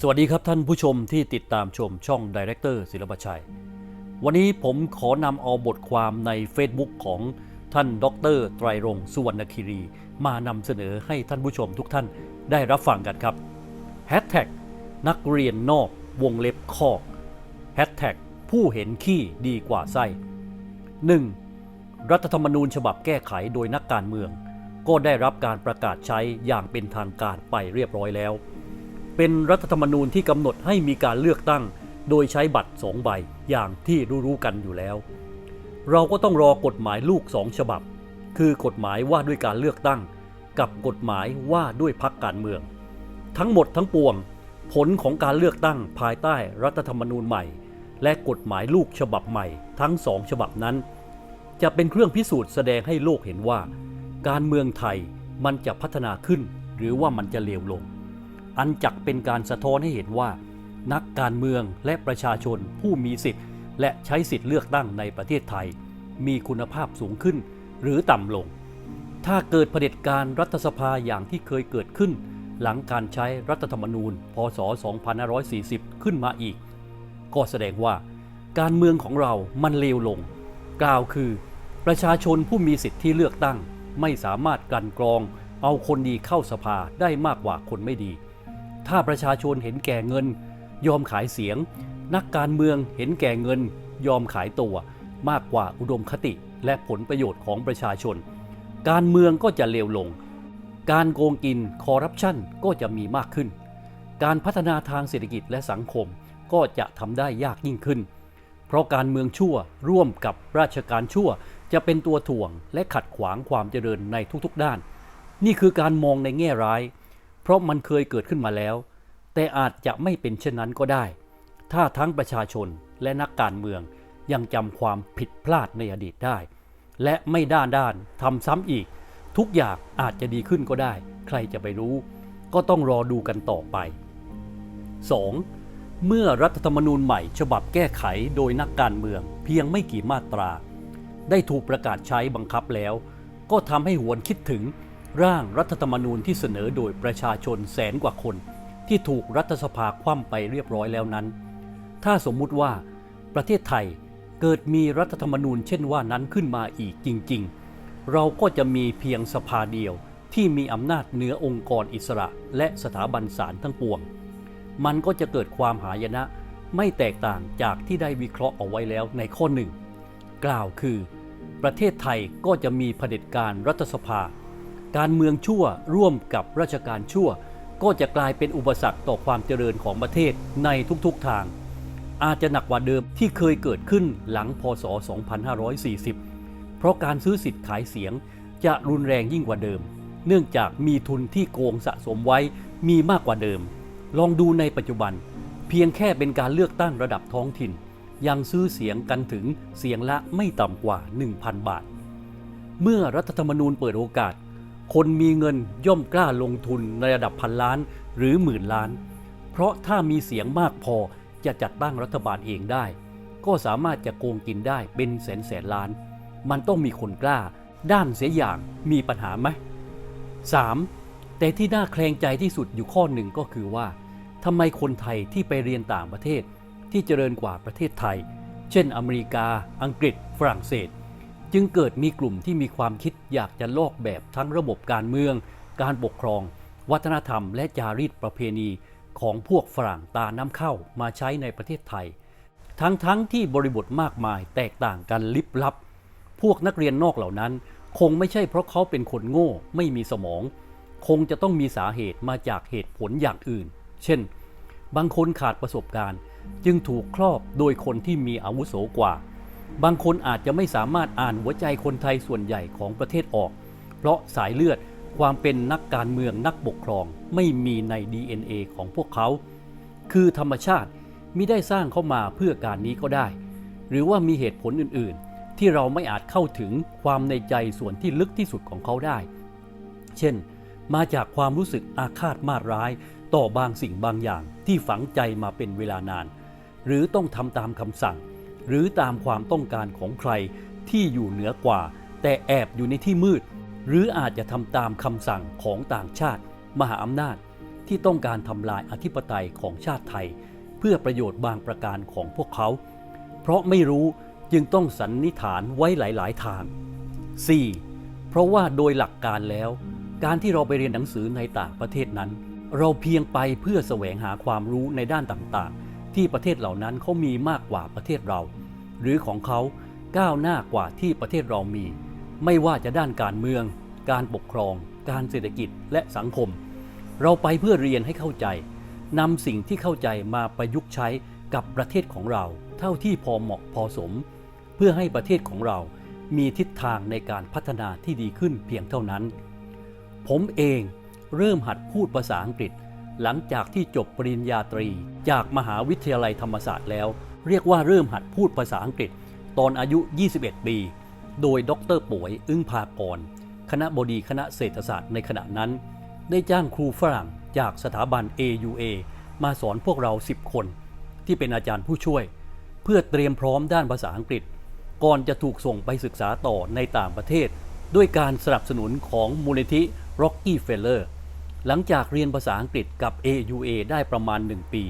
สวัสดีครับท่านผู้ชมที่ติดตามชมช่องดีเรคเตอร์ศิลปชัย วันนี้ผมขอนำเอาบทความใน Facebook ของท่านดรไตรรงสุวรรณคิรี มานำเสนอให้ท่านผู้ชมทุกท่านได้รับฟังกันครับ Hashtag นักเรียนนอกวงเล็บคอก Hashtag ผู้เห็นขี้ดีกว่าไส้ 1. รัฐธรรมนูญฉบับแก้ไขโดยนักการเมือง ก็ได้รับการประกาศใช้อย่างเป็นทางการไปเรียบร้อยแล้ว เป็นรัฐธรรมนูญที่กำหนดให้มีการเลือกตั้ง โดยใช้บัตรสองใบอย่างที่รู้ๆกันอยู่แล้ว เราก็ต้องรอกฎหมายลูกสองฉบับ คือกฎหมายว่าด้วยการเลือกตั้ง กับกฎหมายว่าด้วยพักการเมือง ทั้งหมดทั้งปวง ผลของการเลือกตั้งภายใต้รัฐธรรมนูญใหม่ และกฎหมายลูกฉบับใหม่ ทั้งสองฉบับนั้น จะเป็นเครื่องพิสูจน์แสดงให้โลกเห็นว่า การเมืองไทยมันจะพัฒนาขึ้น หรือว่ามันจะเลวลง อันจักเป็นการสะท้อนให้เห็นว่า นักการเมืองและประชาชนผู้มีสิทธิ์ และใช้สิทธิ์เลือกตั้งในประเทศไทย มีคุณภาพสูงขึ้น หรือต่ำลง ถ้าเกิดเผด็จการรัฐสภาอย่างที่เคยเกิดขึ้น หลังการใช้รัฐธรรมนูญ พศ 2540 ขึ้นมาอีก ก็แสดงว่า การเมืองของเรามันเลวลง กล่าวคือ ประชาชนผู้มีสิทธิ์ที่เลือกตั้ง ไม่สามารถกันกรองเอาคนดีเข้าสภาได้มากกว่าคนไม่ดี ถ้าประชาชนเห็นแก่เงิน ยอมขายเสียง นักการเมืองเห็นแก่เงิน ยอมขายตัว มากกว่าอุดมคติและผลประโยชน์ของประชาชน การเมืองก็จะเลวลง การโกงกินคอร์รัปชันก็จะมีมากขึ้น การพัฒนาทางเศรษฐกิจและสังคมก็จะทำได้ยากยิ่งขึ้น เพราะการเมืองชั่วร่วมกับราชการชั่วจะเป็นตัวถ่วงและขัดขวางความเจริญในทุกๆด้าน นี่คือการมองในแง่ร้าย เพราะมันเคยเกิดขึ้นมาแล้ว แต่อาจจะไม่เป็นเช่นนั้นก็ได้ ถ้าทั้งประชาชนและนักการเมืองยังจำความผิดพลาดในอดีตได้ และไม่ด้านด้านทำซ้ำอีก ทุกอย่างอาจจะดีขึ้นก็ได้ ใครจะไปรู้ ก็ต้องรอดูกันต่อไป 2. เมื่อรัฐธรรมนูญใหม่ฉบับแก้ไขโดยนักการเมือง เพียงไม่กี่มาตรา ได้ถูกประกาศใช้บังคับแล้ว ก็ทำให้หวนคิดถึง ร่างรัฐธรรมนูญที่เสนอโดยประชาชนแสนกว่าคน ที่ถูกรัฐสภาคว่ำไปเรียบร้อยแล้วนั้น ถ้าสมมุติว่าประเทศไทยเกิดมีรัฐธรรมนูญเช่นว่านั้นขึ้นมาอีกจริง ๆ เราก็จะมีเพียงสภาเดียวที่มีอำนาจเหนือองค์กรอิสระ และสถาบันศาลทั้งปวง มันก็จะเกิดความหายนะ ไม่แตกต่างจากที่ได้วิเคราะห์เอาไว้แล้วในข้อหนึ่ง กล่าวคือ ประเทศไทยก็จะมีเผด็จการรัฐสภา การเมืองชั่วร่วมกับราชการชั่ว ก็จะกลายเป็นอุปสรรคต่อความเจริญของประเทศในทุกๆทาง อาจจะหนักกว่าเดิมที่เคยเกิดขึ้นหลังพศ 2540 เพราะการซื้อสิทธิ์ขายเสียงจะรุนแรงยิ่งกว่าเดิม เนื่องจากมีทุนที่โกงสะสมไว้มีมากกว่าเดิม ลองดูในปัจจุบัน เพียงแค่เป็นการเลือกตั้งระดับท้องถิ่น ยังซื้อเสียงกันถึงเสียงละไม่ต่ำกว่า 1,000 บาท เมื่อรัฐธรรมนูญเปิดโอกาส คนมีเงินย่อมกล้าลงทุนในระดับพันล้านหรือหมื่นล้าน เพราะถ้ามีเสียงมากพอจะจัดตั้งรัฐบาลเองได้ ก็สามารถจะโกงกินได้เป็นแสนแสนล้าน มันต้องมีคนกล้า ด้านเสียอย่างมีปัญหาไหม 3. แต่ที่น่าแคลงใจที่สุดอยู่ข้อหนึ่งก็คือว่าทำไมคนไทยที่ไปเรียนต่างประเทศที่เจริญกว่าประเทศไทย เช่นอเมริกา อังกฤษ ฝรั่งเศส จึงเกิดมีกลุ่มที่มีความคิดอยากจะลอกแบบทั้งระบบการเมือง การปกครอง วัฒนธรรม และจารีตประเพณีของพวกฝรั่งตาน้ำเข้ามาใช้ในประเทศไทย ทั้งๆทที่บริบทมากมายแตกต่างกันลิบลับ พวกนักเรียนนอกเหล่านั้น คงไม่ใช่เพราะเขาเป็นคนโง่ไม่มีสมอง คงจะต้องมีสาเหตุมาจากเหตุผลอย่างอื่น เช่น บางคนขาดประสบการณ์ จึงถูกครอบโดยคนที่มีอาวุโสกว่า บางคนอาจจะไม่สามารถอ่านหัวใจคนไทยส่วนใหญ่ของประเทศออก เพราะสายเลือดความเป็นนักการเมืองนักปกครองไม่มีใน DNA ของพวกเขา คือธรรมชาติมิได้สร้างเข้ามาเพื่อการนี้ก็ได้ หรือว่ามีเหตุผลอื่นๆ ที่เราไม่อาจเข้าถึงความในใจส่วนที่ลึกที่สุดของเขาได้ เช่น มาจากความรู้สึกอาฆาตมาดร้าย ต่อบางสิ่งบางอย่างที่ฝังใจมาเป็นเวลานาน หรือต้องทำตามคำสั่ง หรือตามความต้องการของใครที่อยู่เหนือกว่า แต่แอบอยู่ในที่มืด หรืออาจจะทำตามคำสั่งของต่างชาติ มหาอำนาจที่ต้องการทำลายอธิปไตยของชาติไทย เพื่อประโยชน์บางประการของพวกเขา เพราะไม่รู้จึงต้องสันนิษฐานไว้หลาย ๆ ทาง 4. เพราะว่าโดยหลักการแล้ว การที่เราไปเรียนหนังสือในต่างประเทศนั้น เราเพียงไปเพื่อแสวงหาความรู้ในด้านต่าง ๆ ที่ประเทศเหล่านั้นเขามีมากกว่าประเทศเรา หรือของเขาก้าวหน้ากว่าที่ประเทศเรามี ไม่ว่าจะด้านการเมือง การปกครอง การเศรษฐกิจและสังคม เราไปเพื่อเรียนให้เข้าใจนำสิ่งที่เข้าใจมาประยุกต์ใช้กับประเทศของเรา เท่าที่พอเหมาะพอสม เพื่อให้ประเทศของเรามีทิศทางในการพัฒนาที่ดีขึ้นเพียงเท่านั้น ผมเองเริ่มหัดพูดภาษาอังกฤษ หลังจากที่จบปริญญาตรีจากมหาวิทยาลัยธรรมศาสตร์แล้ว เรียกว่าเริ่มหัดพูดภาษาอังกฤษ ตอนอายุ 21 ปี โดยดรป่วยอึ้งภากร คณะบดีคณะเศรษฐศาสตร์ในขณะนั้น ได้จ้างครูฝรั่งจากสถาบัน AUA มาสอนพวกเรา 10 คน ที่เป็นอาจารย์ผู้ช่วย เพื่อเตรียมพร้อมด้านภาษาอังกฤษ ก่อนจะถูกส่งไปศึกษาต่อในต่างประเทศ ด้วยการสนับสนุนของมูลนิธิ Rockefeller หลังจากเรียนภาษาอังกฤษกับ AUA ได้ประมาณ 1 ปี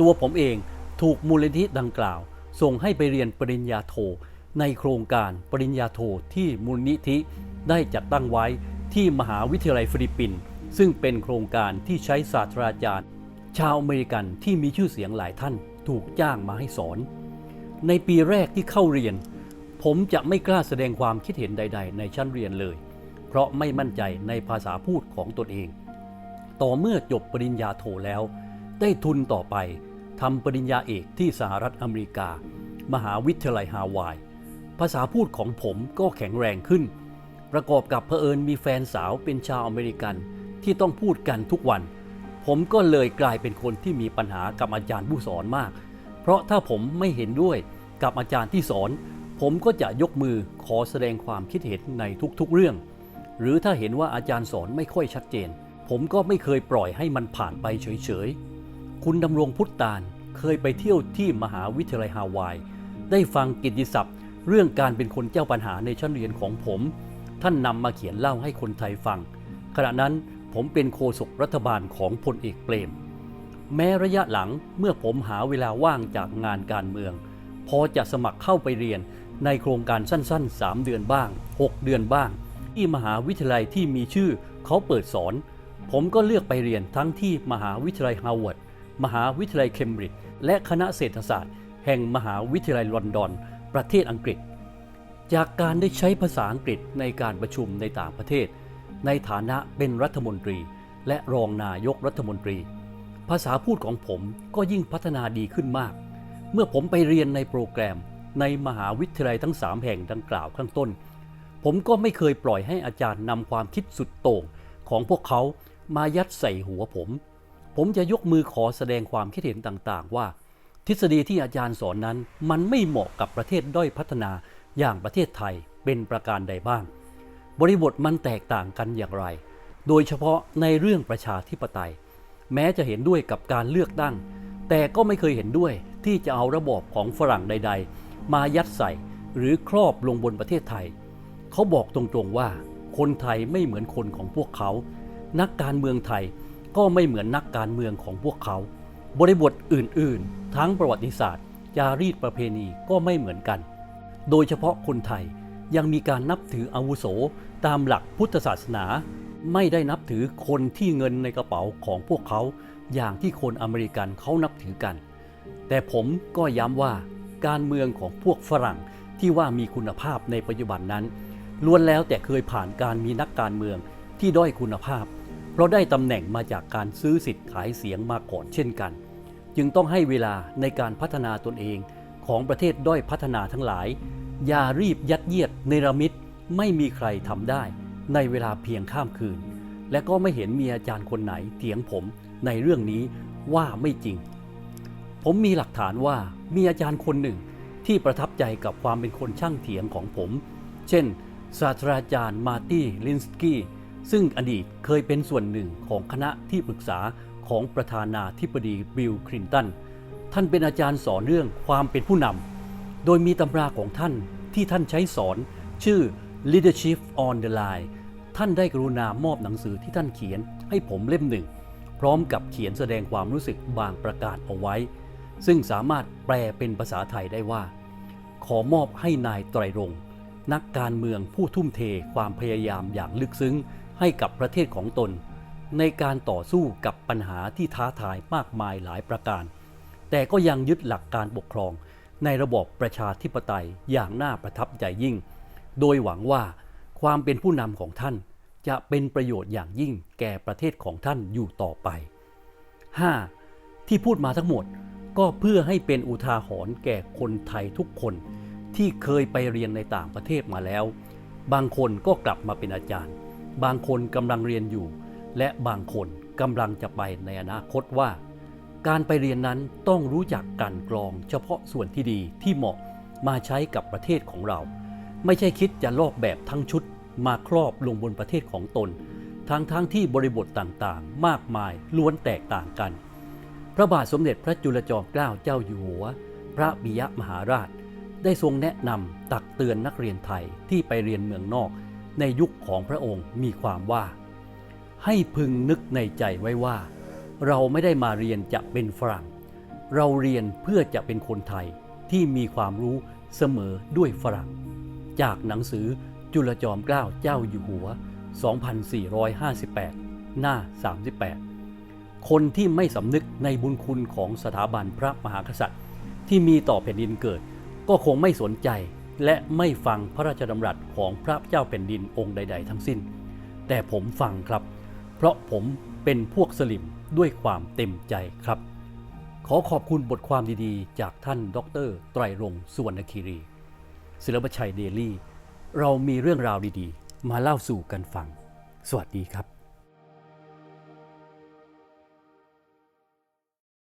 ตัวผมเองถูกมูลนิธิดังกล่าว ส่งให้ไปเรียนปริญญาโท ในโครงการปริญญาโทที่มูลนิธิได้จัดตั้งไว้ที่มหาวิทยาลัยฟิลิปปินส์ซึ่งเป็นโครงการที่ใช้ศาสตราจารย์ ชาวอเมริกันที่มีชื่อเสียงหลายท่านถูกจ้างมาให้สอน ในปีแรกที่เข้าเรียน ผมจะไม่กล้าแสดงความคิดเห็นใด ๆ ในชั้นเรียนเลย เพราะไม่มั่นใจในภาษาพูดของตนเอง ต่อเมื่อจบปริญญาโทแล้ว ได้ทุนต่อไปทำปริญญาเอกที่สหรัฐอเมริกา มหาวิทยาลัยฮาวาย ภาษาพูดของผมก็แข็งแรงขึ้น ประกอบกับเผอิญมีแฟนสาวเป็นชาวอเมริกันที่ต้องพูดกันทุกวัน ผมก็เลยกลายเป็นคนที่มีปัญหากับอาจารย์ผู้สอนมาก เพราะถ้าผมไม่เห็นด้วยกับอาจารย์ที่สอน ผมก็จะยกมือขอแสดงความคิดเห็นในทุกๆเรื่อง หรือถ้าเห็นว่าอาจารย์สอนไม่ค่อยชัดเจน ผมก็ไม่เคยปล่อยให้มันผ่านไปเฉยๆ คุณดำรงพุทธาลเคยไปเที่ยวที่มหาวิทยาลัยฮาวาย ได้ฟังกิตติศัพท์ เรื่องการเป็นคนเจ้าปัญหาในชั้นเรียนของผม ท่านนำมาเขียนเล่าให้คนไทยฟัง ขณะนั้นผมเป็นโฆษกรัฐบาลของพลเอกเปรม แม้ระยะหลังเมื่อผมหาเวลาว่างจากงานการเมือง พอจะสมัครเข้าไปเรียนในโครงการสั้น ๆ 3 เดือนบ้าง 6 เดือนบ้าง ที่มหาวิทยาลัยที่มีชื่อเขาเปิดสอน ผมก็เลือกไปเรียนทั้งที่มหาวิทยาลัยฮาร์วาร์ด มหาวิทยาลัยเคมบริดจ์ และคณะเศรษฐศาสตร์ แห่งมหาวิทยาลัยลอนดอน ประเทศอังกฤษ จากการได้ใช้ภาษาอังกฤษในการประชุมในต่างประเทศ ในฐานะเป็นรัฐมนตรี และรองนายกรัฐมนตรี ภาษาพูดของผมก็ยิ่งพัฒนาดีขึ้นมาก เมื่อผมไปเรียนในโปรแกรมในมหาวิทยาลัยทั้ง 3 แห่งดังกล่าวข้างต้น ผมก็ไม่เคยปล่อยให้อาจารย์นำความคิดสุดโต่งของพวกเขา มายัดใส่หัวผม ผมจะยกมือขอแสดงความคิดเห็นต่างๆ ว่า ทฤษฎีที่อาจารย์สอนนั้น มันไม่เหมาะกับประเทศด้อยพัฒนาอย่างประเทศไทยเป็นประการใดบ้าง บริบทมันแตกต่างกันอย่างไร โดยเฉพาะในเรื่องประชาธิปไตย แม้จะเห็นด้วยกับการเลือกตั้ง แต่ก็ไม่เคยเห็นด้วยที่จะเอาระบอบของฝรั่งใด ๆ มายัดใส่หรือครอบลงบนประเทศไทย เขาบอกตรงๆว่า คนไทยไม่เหมือนคนของพวกเขา นักการเมืองไทยก็ไม่เหมือนนักการเมืองของพวกเขา บริบทอื่น ๆ ทั้งประวัติศาสตร์ จารีตประเพณีก็ไม่เหมือนกัน โดยเฉพาะคนไทยยังมีการนับถืออาวุโสตามหลักพุทธศาสนา ไม่ได้นับถือคนที่เงินในกระเป๋าของพวกเขา อย่างที่คนอเมริกันเขานับถือกัน แต่ผมก็ย้ำว่าการเมืองของพวกฝรั่งที่ว่ามีคุณภาพในปัจจุบันนั้นล้วนแล้วแต่เคยผ่านการมีนักการเมืองที่ด้อยคุณภาพ เพราะได้ตำแหน่งมาจากการซื้อสิทธิ์ขายเสียงมาก่อนเช่นกัน จึงต้องให้เวลาในการพัฒนาตนเองของประเทศด้อยพัฒนาทั้งหลาย อย่ารีบยัดเยียดในระมิดไม่มีใครทำได้ ในเวลาเพียงข้ามคืน และก็ไม่เห็นมีอาจารย์คนไหนเถียงผมในเรื่องนี้ว่าไม่จริง ผมมีหลักฐานว่ามีอาจารย์คนหนึ่งที่ประทับใจกับความเป็นคนช่างเถียงของผม เช่น ศาสตราจารย์มาร์ตี้ลินสกี้ ซึ่งอดีตเคยเป็นส่วนหนึ่งของคณะที่ปรึกษาของประธานาธิบดีบิลคลินตัน ท่านเป็นอาจารย์สอนเรื่องความเป็นผู้นำ โดยมีตำราของท่านที่ท่านใช้สอนชื่อ Leadership on the Line ท่านได้กรุณามอบหนังสือที่ท่านเขียนให้ผมเล่มหนึ่ง พร้อมกับเขียนแสดงความรู้สึกบางประกาศเอาไว้ ซึ่งสามารถแปลเป็นภาษาไทยได้ว่า ขอมอบให้นายไตรรงนักการเมืองผู้ทุ่มเทความพยายามอย่างลึกซึ้ง ให้กับประเทศของตน ในการต่อสู้กับปัญหาที่ท้าทายมากมายหลายประการ แต่ก็ยังยึดหลักการปกครอง ในระบอบประชาธิปไตยอย่างน่าประทับใจยิ่ง โดยหวังว่าความเป็นผู้นำของท่านจะเป็นประโยชน์อย่างยิ่งแก่ประเทศของท่านอยู่ต่อไป 5. ที่พูดมาทั้งหมดก็เพื่อให้เป็นอุทาหรณ์แก่คนไทยทุกคน ที่เคยไปเรียนในต่างประเทศมาแล้ว บางคนก็กลับมาเป็นอาจารย์ บางคนกำลังเรียนอยู่ และบางคนกำลังจะไปในอนาคตว่า การไปเรียนนั้นต้องรู้จักการกรองเฉพาะส่วนที่ดีที่เหมาะมาใช้กับประเทศของเรา ไม่ใช่คิดจะลอกแบบทั้งชุดมาครอบลงบนประเทศของตนทั้งทั้งที่บริบทต่างๆ มากมายล้วนแตกต่างกัน พระบาทสมเด็จพระจุลจอมเกล้าเจ้าอยู่หัว พระบิยมหาราช ได้ทรงแนะนำตักเตือนนักเรียนไทยที่ไปเรียนเมืองนอก ในยุคของพระองค์มีความว่า ให้พึงนึกในใจไว้ว่า เราไม่ได้มาเรียนจะเป็นฝรั่ง เราเรียนเพื่อจะเป็นคนไทยที่มีความรู้เสมอด้วยฝรั่ง จากหนังสือจุลจอมเกล้าเจ้าอยู่หัว 2458 หน้า 38 คนที่ไม่สำนึกในบุญคุณของสถาบันพระมหากษัตริย์ ที่มีต่อแผ่นดินเกิด ก็คงไม่สนใจ และไม่ฟังพระราชดำรัสของพระเจ้าแผ่นดินองค์ใด ๆ ทั้งสิ้น แต่ผมฟังครับ เพราะผมเป็นพวกสลิมด้วยความเต็มใจครับ ขอขอบคุณบทความดีๆ จากท่านดร ไตรรงสุวรรณคีรีศิลปชัยเดลี่ เรามีเรื่องราวดีๆ มาเล่าสู่กันฟัง สวัสดีครับ